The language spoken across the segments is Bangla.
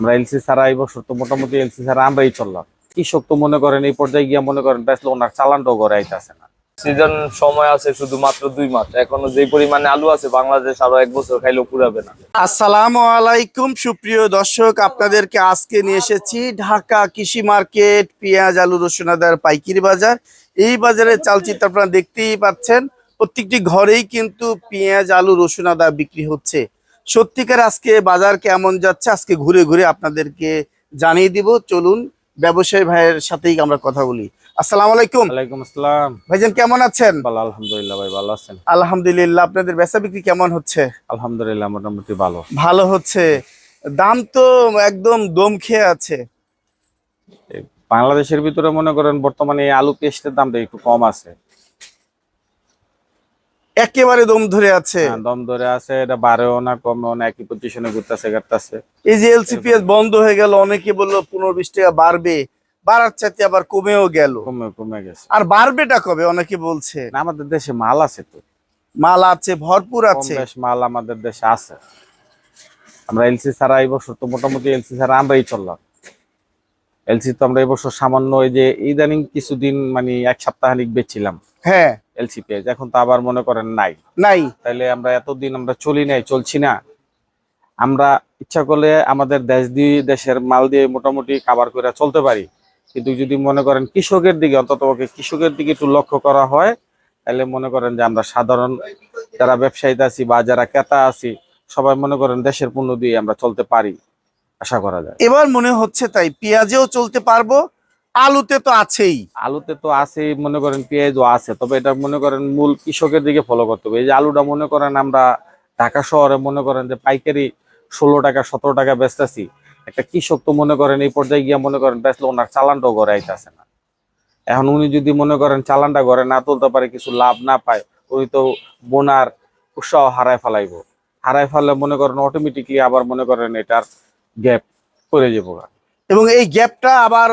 আমরা এলসি ছাড়া এই বছর তো মোটামুটি এলসি ছাড়া আমরাই চললাম। কৃষক তো মনে করেন এই পর্যায়ে গিয়ে মনে করেন বেসলে ওনার চালানটাও গড়ে আইতাছে না। সিজন সময় আছে শুধুমাত্র দুই মাস এখনও যে পরিমাণে আলু আছে বাংলাদেশ আরও এক বছর খাইলেও পুরাবে না। আসসালামু আলাইকুম সুপ্রিয় দর্শক আপনাদেরকে আজকে নিয়ে এসেছি ঢাকা কৃষি মার্কেট পেঁয়াজ আলু রসুন আদার পাইকারি বাজার। এই বাজারে চালচিত্র আপনারা দেখতেই পাচ্ছেন প্রত্যেকটি ঘরেই কিন্তু পেঁয়াজ আলু রসুন আদা বিক্রি হচ্ছে। সত্যিকার আজকে বাজার কেমন যাচ্ছে আজকে ঘুরে ঘুরে আপনাদেরকে জানিয়ে দিব। চলুন ব্যবসায়ী ভাইয়ের সাথেই আমরা কথা বলি। আসসালামু আলাইকুম। ওয়ালাইকুম আসসালাম। ভাইজান কেমন আছেন? ভালো আলহামদুলিল্লাহ ভাই ভালো আছেন? আলহামদুলিল্লাহ আপনাদের বেচা বিক্রি কেমন হচ্ছে? আলহামদুলিল্লাহ মোটামুটি ভালো। ভালো হচ্ছে। দাম তো একদম দম খেয়ে আছে। বাংলাদেশের ভিতরে মনে করেন বর্তমানে আলু পেস্টের দামটা একটু কম আছে। একেবারে দম ধরে আছে। হ্যাঁ, দম ধরে আছে এটা বাড়েও না কমেও না একই পজিশনে ঘুরতেছে ঘাটতেছে। এই যে এলসিপিএস বন্ধ হয়ে গেল অনেকে বলল পনেরো বিশ টাকা বাড়বে বাড়ার চাইতে আবার কমেও গেল। কমে কমে গেছে। আর বাড়বেটা কবে? অনেকে বলছে। আমাদের দেশে মাল আছে তো। মাল আছে ভরপুর আছে। মাল আমাদের দেশে আছে। আমরা এলসি ছাড়া এই বছর তো মোটামুটি এলসি ছাড়া আমরাই চললাম। এলসি তো আমরা এই বছর সামান্য ওই যে ইদানিং কিছুদিন মানে এক সপ্তাহানিক বেচছিলাম। হ্যাঁ। এলসি এখন তো আবার মনে করেন নাই। নাই। তাইলে আমরা এতদিন আমরা চলি নাই চলছি না। আমরা ইচ্ছা করলে আমাদের দেশ দিয়ে দেশের মাল দিয়ে মোটামুটি কাবার করে চলতে পারি। কিন্তু যদি মনে করেন কৃষকের দিকে অন্তত কৃষকের দিকে একটু লক্ষ্য করা হয় তাহলে মনে করেন যে আমরা সাধারণ যারা ব্যবসায়ীতে আছি বা যারা ক্রেতা আছি সবাই মনে করেন দেশের পণ্য দিয়ে আমরা চলতে পারি আশা করা যায়। এবার মনে হচ্ছে তাই পেঁয়াজেও চলতে পারব আলুতে তো আছেই। আলুতে তো আছে মনে করেন পেঁয়াজও আছে, তবে এটা মনে করেন মূল কৃষকের দিকে ফলো করতে হবে। এই যে আলুটা মনে করেন আমরা ঢাকা শহরে মনে করেন যে পাইকারি ষোলো টাকা, সতেরো টাকা বেচতেছি। একটা কৃষক তো মনে করেন এই পর্যায়ে গিয়ে মনে করেন বেচলে ওনার চালানটাও গড়ে আইতাছে না। এখন উনি যদি মনে করেন চালানটা ঘরে না তুলতে পারে, কিছু লাভ না পায়, উনি তো বোনার উৎসাহ হারায় ফেলাইবো। হারায় ফেললে মনে করেন অটোমেটিকলি আবার মনে করেন এটার গ্যাপ করে যাব এবং এই গ্যাপটা আবার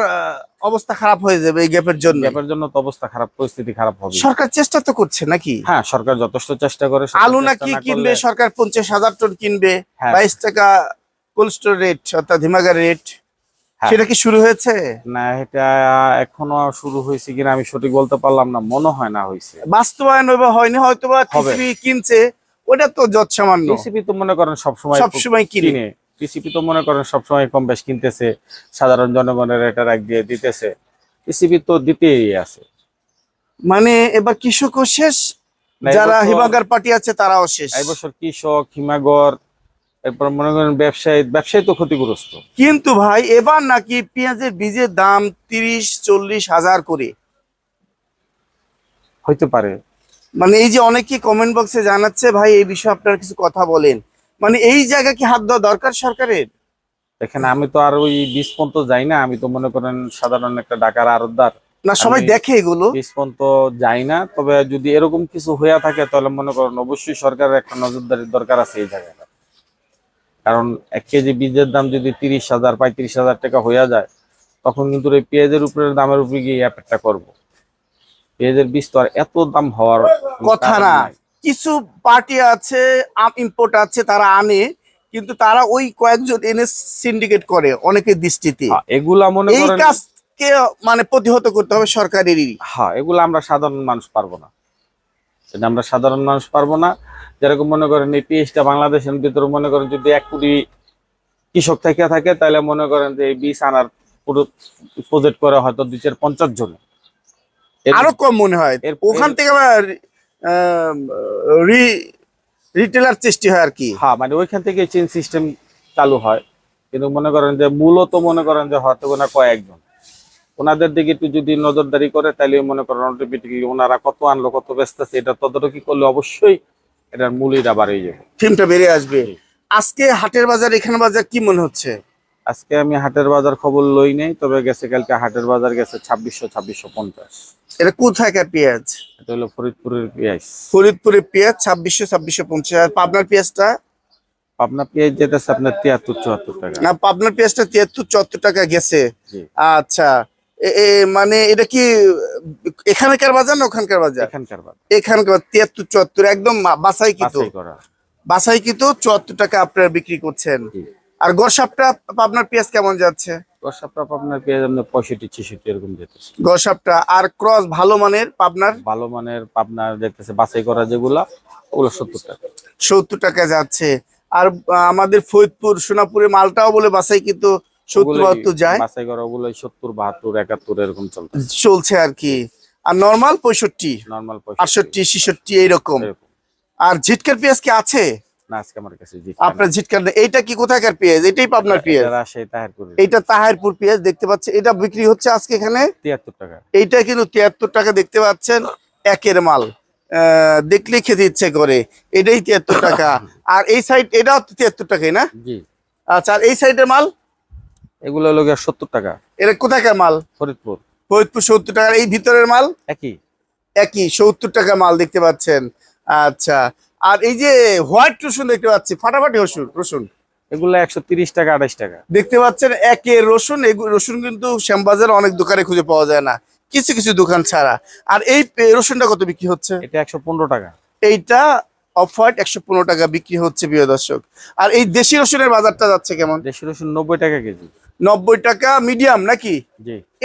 অবস্থা খারাপ হয়ে যাবে এই গ্যাপের জন্য। গ্যাপের জন্য তো অবস্থা খারাপ পরিস্থিতি খারাপ হবে। সরকার চেষ্টা তো করছে নাকি? হ্যাঁ সরকার যথেষ্ট চেষ্টা করে আলু নাকি কিনবে সরকার পঞ্চাশ হাজার টন কিনবে হ্যাঁ। বাইশ টাকা কোল্ড স্টোর রেট অর্থাৎ হিমাগার রেট হ্যাঁ। সেটা কি শুরু হয়েছে? না এটা এখনও শুরু হয়েছে কিনা আমি সঠিক বলতে পারলাম না মনে হয় না হয়েছে। বাস্তবায়ন হয়নি হয়তো বা কিনছে ওটা তো যত সামান্য টিসিপি তো মনে করেন সবসময় সবসময় কিনে। টিসিপি তো মনে করেন সবসময় কম বেশ কিনতেছে সাধারণ জনগণের এটা রাখ দিয়ে দিতেছে। টিসিপি তো দিতেই আছে। মানে এবার কৃষকও শেষ যারা হিমাগার পার্টি আছে তারাও শেষ। এই বছর কৃষক হিমাগর এরপর মনে করেন ব্যবসায়ী ব্যবসায়ী তো ক্ষতিগ্রস্ত। কিন্তু ভাই এবার নাকি পেঁয়াজের বীজের দাম তিরিশ চল্লিশ হাজার করে। হইতে পারে। মানে এই যে অনেকে কমেন্ট বক্সে জানাচ্ছে ভাই এই বিষয়ে আপনারা কিছু কথা বলেন। মানে এই জায়গা কি হাত দেওয়া দরকার সরকারের? দেখেন আমি তো আর ওই বীজ পর্যন্ত যাই না আমি তো মনে করেন সাধারণ একটা ডাকার আরতদার। না সবাই দেখে এগুলো। বীজ পর্যন্ত যাই না তবে যদি এরকম কিছু হইয়া থাকে তাহলে মনে করেন অবশ্যই সরকারের একটা নজরদারির দরকার আছে এই জায়গাটা। কারণ এক কেজি বীজের দাম যদি তিরিশ হাজার পঁয়ত্রিশ হাজার টাকা হইয়া যায় তখন কিন্তু এই পেঁয়াজের উপরে দামের উপরে গিয়ে অ্যাপেটটা করব। পেঁয়াজের বীজ তো আর এত দাম হওয়ার কথা না। নাই। কিছু পার্টি আছে ইম্পোর্ট আছে তারা আনে কিন্তু তারা ওই কয়েকজন এনে সিন্ডিকেট করে অনেকের দৃষ্টিতে। হ্যাঁ, এগুলা মনে এই কাজকে মানে প্রতিহত করতে হবে সরকারেরই। হ্যাঁ এগুলো আমরা সাধারণ মানুষ পারব না। এটা আমরা সাধারণ মানুষ পারব না। যেরকম মনে করেন এই পিএইচটা বাংলাদেশের ভিতরে মনে করেন যদি এক কোটি কৃষক থেকে থাকে তাহলে মনে করেন যে এই বীজ আনার পুরো প্রজেক্ট করে হয়তো দুই চার পঞ্চাশ জন আরও কম মনে হয়। ওখান থেকে আবার রিটেলার সৃষ্টি হয় আর কি। হ্যাঁ মানে ওইখান থেকে চেন সিস্টেম চালু হয়। কিন্তু মনে করেন যে মূলত মনে করেন যে হয়তো ওনা কয়েকজন। ওনাদের দিকে একটু যদি নজরদারি করে তাহলে মনে করেন অটোমেটিকলি ওনারা কত আনলো কত ব্যস্ত আছে এটা তদারকি করলে অবশ্যই এটার মূল্যটা বাড়িয়ে যাবে। ফিল্মটা বেরিয়ে আসবে। আজকে হাটের বাজার এখানে বাজার কি মনে হচ্ছে? আজকে আমি হাটের বাজার খবর লই নেই তবে গেছে কালকে হাটের বাজার গেছে ছাব্বিশশো ছাব্বিশশো পঞ্চাশ। এটা কোথাকার পেঁয়াজ? এটা হলো ফরিদপুরের পেঁয়াজ। ফরিদপুরের পেঁয়াজ ছাব্বিশশো ছাব্বিশশো পঞ্চাশ। আর পাবনার পেঁয়াজটা? আপনার পেঁয়াজ যেতেছে আপনার তিয়াত্তর চুয়াত্তর টাকা। না পাবনার পেঁয়াজটা তিয়াত্তর চুয়াত্তর টাকা গেছে। আচ্ছা। এ- মানে এটা কি এখানকার বাজার না ওখানকার বাজার? এখানকার বাজার। এখানকার তিয়াত্তর চুয়াত্তর একদম বাছাই কিন্তু করা। বাছাই কিন্তু চুয়াত্তর টাকা আপনারা বিক্রি করছেন। আর গড়সাপটা আপনার পেঁয়াজ কেমন যাচ্ছে? দশটা আপনার পেয়ে যাবেন পঁয়ষট্টি ছেষট্টি এরকম যেতেছে। গড়সাপটা আর ক্রস ভালো মানের পাবনার? ভালো মানের আপনার দেখতেছে বাছাই করা যেগুলা ওগুলো সত্তর টাকা। সত্তর টাকা যাচ্ছে। আর আমাদের ফরিদপুর সোনাপুরের মালটাও বলে বাসাই কিন্তু সত্তর বাহাত্তর যায়। বাছাই করা ওগুলো সত্তর বাহাত্তর একাত্তর এরকম চলতে চলছে আর কি। আর নর্মাল পঁয়ষট্টি নর্মাল আটষট্টি ছেষট্টি এইরকম। আর ঝিটকার পেঁয়াজ কি আছে? না আজকে আমার কাছে জি আপনার ঝিটকার এইটা কি কোথাকার পেঁয়াজ? এটাই পাবনার পেঁয়াজ। রাজশাহী করে তাহারপুর পেঁয়াজ দেখতে পাচ্ছেন এটা বিক্রি হচ্ছে আজকে এখানে। তিয়াত্তর টাকা। এইটা কিন্তু তিয়াত্তর টাকা দেখতে পাচ্ছেন একের মাল। দেখলে খেতে ইচ্ছে করে এটাই তিয়াত্তর টাকা। আর এই সাইড এটাও তিয়াত্তর টাকাই না? জি। আচ্ছা আর এই সাইডের মাল? এগুলো হলো সত্তর টাকা। এটা কোথাকার মাল? ফরিদপুর। ফরিদপুর সত্তর টাকার এই ভিতরের মাল? একই। একই সত্তর টাকা মাল দেখতে পাচ্ছেন। আচ্ছা আর এই যে হোয়াইট রসুন দেখতে পাচ্ছি ফাটাফাটি রসুন রসুন। এগুলো একশো তিরিশ টাকা আঠাইশ টাকা। দেখতে পাচ্ছেন একের রসুন রসুন কিন্তু শ্যামবাজার অনেক দোকানে খুঁজে পাওয়া যায় না। কিছু কিছু দোকান ছাড়া। আর এই রসুনটা কত বিক্রি হচ্ছে? এটা একশো পনেরো টাকা। এইটা অফ হোয়াইট একশো পনেরো টাকা বিক্রি হচ্ছে প্রিয় দর্শক। আর এই দেশি রসুনের বাজারটা যাচ্ছে কেমন? দেশি রসুন নব্বই টাকা কেজি। নব্বই টাকা মিডিয়াম নাকি?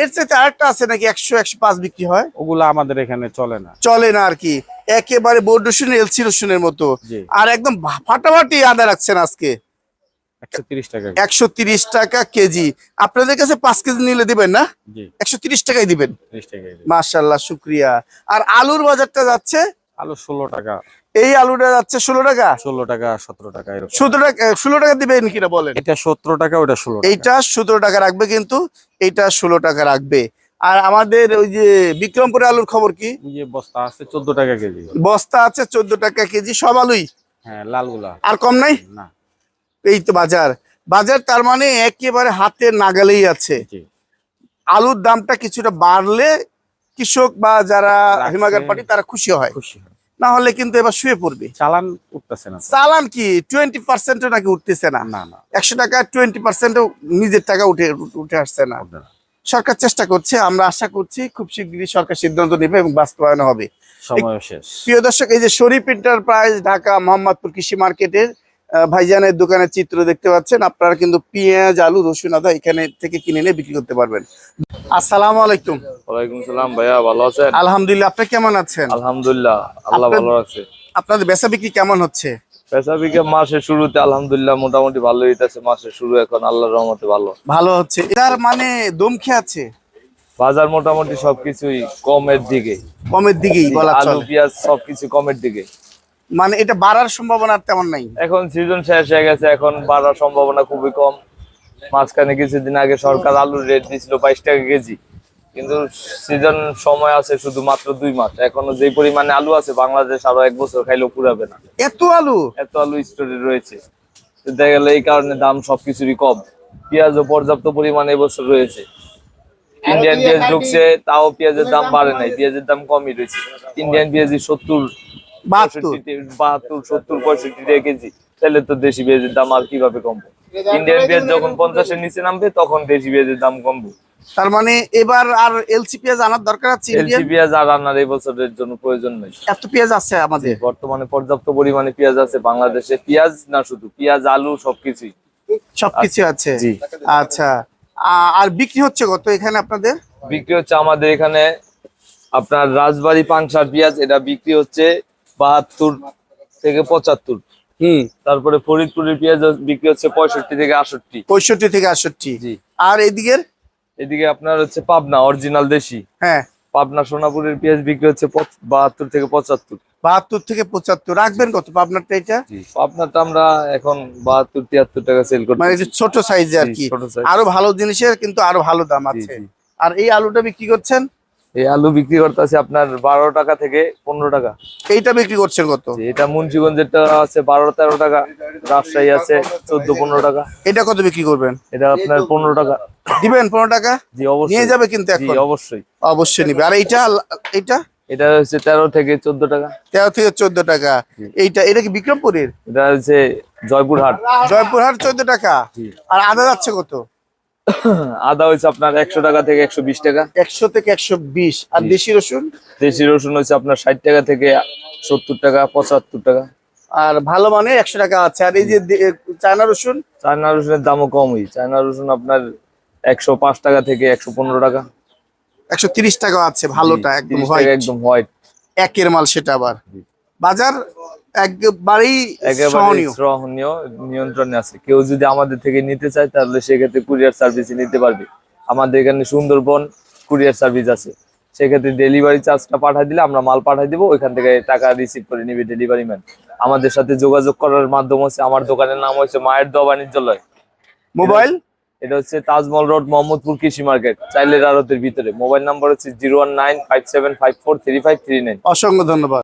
এর চাইতে আরেকটা আছে নাকি একশো একশো পাঁচ বিক্রি হয়? ওগুলো আমাদের এখানে চলে না। চলে না আর কি। একেবারে বোর্ড রসুন এলসি রসুনের মতো। আর একদম ফাটাফাটি আদা রাখছেন আজকে। একশো তিরিশ টাকা। একশো তিরিশ টাকা কেজি। আপনাদের কাছে পাঁচ কেজি নিলে দিবেন না? একশো তিরিশ টাকাই দিবেন। মার্শাল্লাহ শুক্রিয়া। আর আলুর বাজারটা যাচ্ছে? আলু ষোলো টাকা। এই আলুটা যাচ্ছে ষোলো টাকা? ষোলো টাকা সতেরো টাকা সতেরো টাকা ষোলো টাকা দিবেন কিনা বলেন? এটা সতেরো টাকা ওটা ষোলো এইটা সতেরো টাকা রাখবে কিন্তু এইটা ষোলো টাকা রাখবে। আর আমাদের ওই যে বিক্রমপুরে আলুর খবর কি? বস্তা আছে চোদ্দ টাকা কেজি। বস্তা আছে চোদ্দ টাকা কেজি সব আলুই? হ্যাঁ লালগুলা। আর কম নাই? না। এই তো বাজার। বাজার তার মানে একেবারে হাতের নাগালেই আছে। আলুর দামটা কিছুটা বাড়লে কৃষক বা যারা। হিমাগার পার্টি তারা খুশি হয়। খুশি হয়। না হলে কিন্তু এবার শুয়ে পড়বে। চালান উঠতেছে না। চালান কি? টোয়েন্টি পার্সেন্টও নাকি উঠতেছে না? না না। একশো টাকা টোয়েন্টি পার্সেন্টও নিজের টাকা উঠে উঠে আসছে না। সরকার চেষ্টা করছে আমরা আশা করছি খুব শীঘ্রই সরকার সিদ্ধান্ত নেবে এবং বাস্তবায়ন হবে। সময় শেষ। প্রিয় দর্শক এই যে শরীফ এন্টারপ্রাইজ ঢাকা মোহাম্মদপুর কৃষি মার্কেটের ভাইজানের দোকানের চিত্র দেখতে পাচ্ছেন। আপনারা কিন্তু পেঁয়াজ আলু রসুন আদা এখানে থেকে কিনে নিয়ে বিক্রি করতে পারবেন। আসসালামু আলাইকুম। ওয়ালাইকুম সালাম ভাইয়া ভালো আছেন? আলহামদুলিল্লাহ আপনি কেমন আছেন? আলহামদুলিল্লাহ আল্লাহ ভালো আছে। আপনাদের বেচা বিক্রি কেমন হচ্ছে? পেশা বিকে মাসের শুরুতে আলহামদুলিল্লাহ মোটামুটি ভালো হইতেছে মাসের শুরু এখন আল্লাহর রহমতে ভালো। ভালো হচ্ছে। এটার মানে দম খেয়ে আছে? বাজার মোটামুটি সবকিছুই কমের দিকে। কমের দিকেই বলা আলু চলে। পেঁয়াজ সবকিছু কমের দিকে। মানে এটা বাড়ার সম্ভাবনা তেমন নাই। এখন সিজন শেষ হয়ে গেছে এখন বাড়ার সম্ভাবনা খুবই কম। মাঝখানে কিছুদিন আগে সরকার আলুর রেট দিছিল বাইশ টাকা কেজি। কিন্তু সিজন সময় আছে শুধু মাত্র দুই মাস। এখনও যে পরিমাণে আলু আছে বাংলাদেশ আরও এক বছর খাইলেও পুরাবে না। এত আলু? এত আলু স্টোরে রয়েছে। তো দেখা গেলে এই কারণে দাম সবকিছুরই কম। পেঁয়াজও পর্যাপ্ত পরিমাণে এবছর রয়েছে। ইন্ডিয়ান পেঁয়াজ ঢুকছে তাও পেঁয়াজের দাম বাড়ে নাই। পেঁয়াজের দাম কমই রয়েছে। ইন্ডিয়ান পেঁয়াজই সত্তর। বাহাত্তর। সত্তর পঁয়ষট্টি টাকা কেজি তাহলে তো দেশি পেঁয়াজের দাম আর কীভাবে কমবে? ইন্ডিয়ান পেঁয়াজ যখন পঞ্চাশের নিচে নামবে তখন দেশি পেঁয়াজের দাম কমবে। তার মানে এবার আর এলসি পেঁয়াজ আনার দরকার আছে এলসি পেঁয়াজ আর রান্নার এই বছরের জন্য প্রয়োজন নেই। এত পেঁয়াজ আছে আমাদের। বর্তমানে পর্যাপ্ত পরিমাণে পেঁয়াজ আছে বাংলাদেশে পেঁয়াজ না শুধু পেঁয়াজ আলু সবকিছুই। সবকিছু আছে? জি। আচ্ছা আর বিক্রি হচ্ছে কত এখানে আপনাদের? বিক্রি হচ্ছে আমাদের এখানে আপনার রাজবাড়ি পাংশার পেঁয়াজ এটা বিক্রি হচ্ছে বাহাত্তর থেকে পঁচাত্তর। হুম। তারপরে ফরিদপুরের পেঁয়াজ বিক্রি হচ্ছে পঁয়ষট্টি থেকে আষট্টি পঁয়ষট্টি থেকে আষট্টি জি। আর এদিকের? এদিকে আপনার হচ্ছে পাবনা অরিজিনাল দেশি। হ্যাঁ। পাবনা সোনাপুরের পেঁয়াজ বিক্রি হচ্ছে বাহাত্তর থেকে পঁচাত্তর। বাহাত্তর থেকে পঁচাত্তর। রাখবেন কত আপনারটা এটা? জি পাবনাটা আমরা এখন বাহাত্তর তিয়াত্তর টাকা সেল করছি মানে ছোট সাইজে আর কি। আরও ভালো জিনিসের কিন্তু আরও ভালো দাম আছে। আর এই আলুটা বিক্রি করছেন? এই আলু বিক্রি করতেছে আপনার বারো টাকা থেকে পনেরো টাকা। এইটা বিক্রি করছেন কত? এটা মুন্সিগঞ্জেরটা আছে বারো তেরো টাকা রাজশাহী আছে চোদ্দ পনেরো টাকা। এটা কত বিক্রি করবেন? এটা আপনার পনেরো টাকা। দিবেন পনেরো টাকা? জি অবশ্যই। নিয়ে যাবে কিন্তু এখন? অবশ্যই। অবশ্যই নিবে। আর এইটা এইটা? এটা হচ্ছে তেরো থেকে চোদ্দ টাকা। তেরো থেকে চোদ্দ টাকা। এইটা এটা কি বিক্রমপুরের? এটা হচ্ছে জয়পুরহাট। জয়পুরহাট চোদ্দ টাকা। আর আদা যাচ্ছে কত? আদা হচ্ছে আপনার একশো টাকা থেকে একশো বিশ টাকা। একশো থেকে একশো বিশ। আর দেশি রসুন? দেশি রসুন হচ্ছে আপনার ষাট টাকা থেকে সত্তর টাকা পঁচাত্তর টাকা। আর ভালো মানে একশো টাকা আছে। আর এই যে চায়না রসুন? চায়না রসুনের দামও কমই। চায়না রসুন আপনার একশো পাঁচ টাকা থেকে একশো পনেরো টাকা। একশো তিরিশ টাকা আছে ভালোটা একদম 30 হোয়াইট একদম হোয়াইট একের মাল সেটা আবার। বাজার একবারেই সহনীয়। নিয়ন্ত্রণে আছে। কেউ যদি আমাদের থেকে নিতে চায় তাহলে সেক্ষেত্রে কুরিয়ার সার্ভিস নিতে পারবে। আমাদের এখানে সুন্দরবন কুরিয়ার সার্ভিস আছে। সেক্ষেত্রে ডেলিভারি চার্জটা পাঠিয়ে দিলে আমরা মাল পাঠিয়ে দিব ওইখান থেকে টাকা রিসিভ করে নিবে ডেলিভারি ম্যান আমাদের সাথে যোগাযোগ করার মাধ্যম হচ্ছে আমার দোকানের নাম হচ্ছে মায়ের দোয়া বাণিজ্যালয়। মোবাইল এটা হচ্ছে তাজমহল রোড মোহাম্মদপুর কৃষি মার্কেট চাইলের আড়তের ভিতরে। মোবাইল নাম্বার হচ্ছে zero one nine five seven five four three five three nine অসংখ্য ধন্যবাদ।